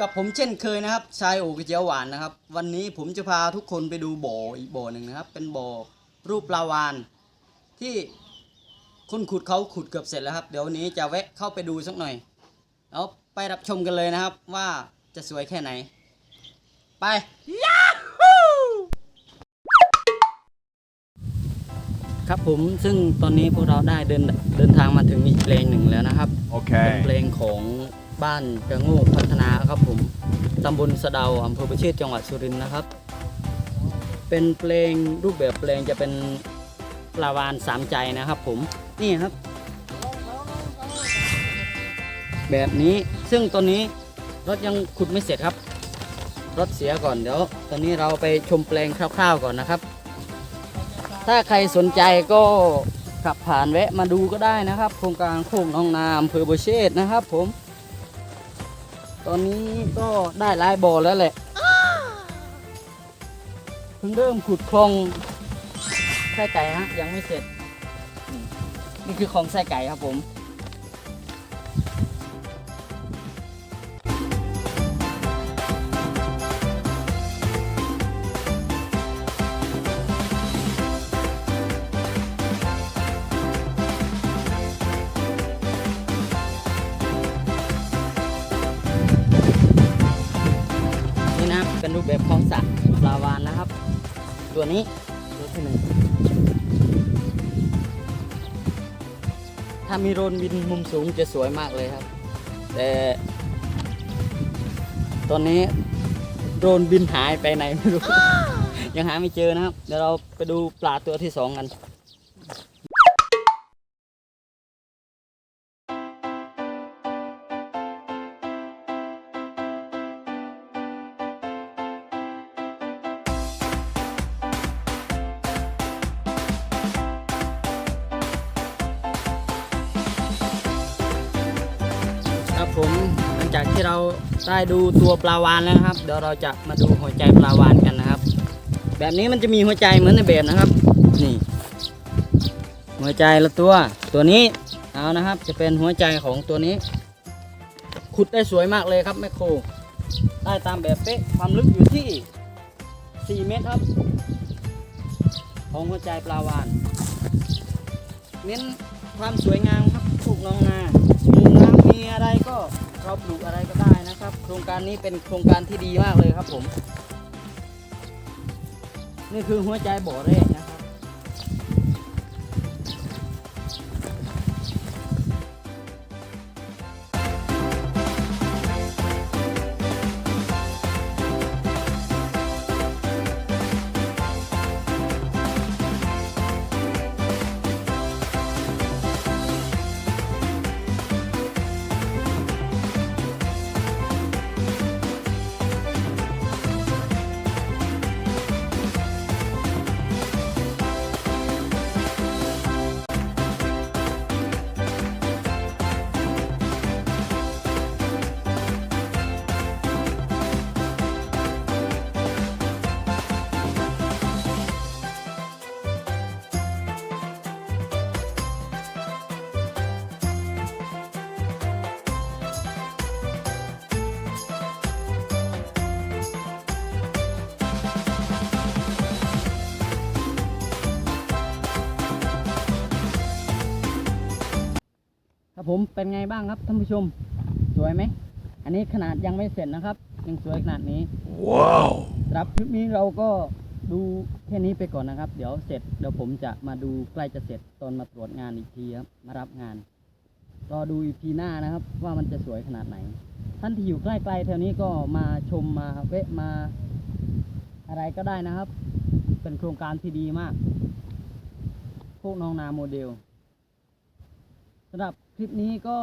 กับผมเช่นเคยนะครับ ชายโอกระเจียวหวานนะครับ วันนี้ผมจะพาทุกคนไปดูบ่ออีกบ่อหนึ่งนะครับ เป็นบ่อรูปปลาวาน ที่คนขุดเขาขุดเกือบเสร็จแล้วครับ เดี๋ยววันนี้จะแวะเข้าไปดูสักหน่อยแล้วไปรับชมกันเลยนะครับว่าจะสวยแค่ไหน ไปครับผมซึ่งตอนนี้พวกเราได้เดินเดินทางมาถึงอีกเพลงหนึ่งแล้วนะครับเป็นเพล Okay. งของ บ้านกระโงกพัฒนาครับผมตำบลสะเดาอำเภอประเชษจังหวัดสุรินทร์นะครับ เป็นเพลงรูปแบบเพลงจะเป็นปลาวานสามใจนะครับผมนี่ครับ แบบนี้ซึ่งตอนนี้รถยังขุดไม่เสร็จครับ รถเสียก่อนเดี๋ยว ตอนนี้เราไปชมเพลงคร่าวๆก่อนนะครับ ถ้าใครสนใจก็ขับผ่านแวะมาดูก็ได้นะครับ โครงการโคกน้องนาอำเภอบเชษนะครับผม ตอนนี้ก็ได้หลายบ่อแล้วแหละเพิ่งเริ่มขุดคลองไส้ไก่ฮะยังไม่เสร็จ นี่นี่คือคลองไส้ไก่ครับผม นะครับเป็นรูปแบบของสระปลาวานนะครับ ตัวนี้ตัวที่หนึ่งถ้ามีโรนบินมุมสูงจะสวยมากเลยครับ แต่ตอนนี้โดรนบินหายไปไหนไม่รู้ ยังหาไม่เจอนะครับ เดี๋ยวเราไปดูปลาตัวที่สองกัน ครับผมหลังจากที่เราได้ดูตัวปลาวานแล้วนะครับ เดี๋ยวเราจะมาดูหัวใจปลาวานกันนะครับ แบบนี้มันจะมีหัวใจเหมือนในแบบนะครับ นี่ หัวใจละตัว ตัวนี้เอานะครับ จะเป็นหัวใจของตัวนี้ ขุดได้สวยมากเลยครับแมคโครได้ตามแบบเป๊ะความลึกอยู่ที่ 4 เมตรครับ ของหัวใจปลาวาน เน้นความสวยงามครับปลูกน้องนามีน้ำมีอะไรก็เราป ลูกอะไรก็ได้นะครับ โครงการนี้เป็นโครงการที่ดีมากเลยครับผม นี่คือหัวใจบ่อแรกนะครับ ผมเป็นไงบ้างครับท่านผู้ชม สวยไหม อันนี้ขนาดยังไม่เสร็จนะครับ ยังสวยขนาดนี้ Wow. ครับคลิปนี้เราก็ดูแค่นี้ไปก่อนนะครับ เดี๋ยวเสร็จเดี๋ยวผมจะมาดูใกล้จะเสร็จตอนมาตรวจงานอีกทีครับ มารับงาน รอดูอีพีหน้านะครับ ว่ามันจะสวยขนาดไหน ท่านที่อยู่ใกล้ๆแถวนี้ก็มาชมมาเวะมา อะไรก็ได้นะครับ เป็นโครงการที่ดีมาก พวกน้องนาโมเดลสำหรับ คลิปนี้ก็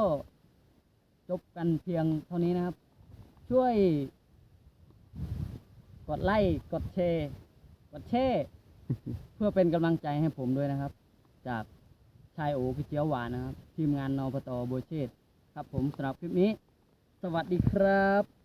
จบกันเพียงเท่านี้นะครับ ช่วย กดไลค์กดแชร์กดแชร์เพื่อเป็นกำลังใจให้ผมด้วยนะครับ จากชายโอพี่เจียวหวานนะครับ ทีมงานนปตโบวเชษฐ์ครับผมสำหรับคลิปนี้ สวัสดีครับ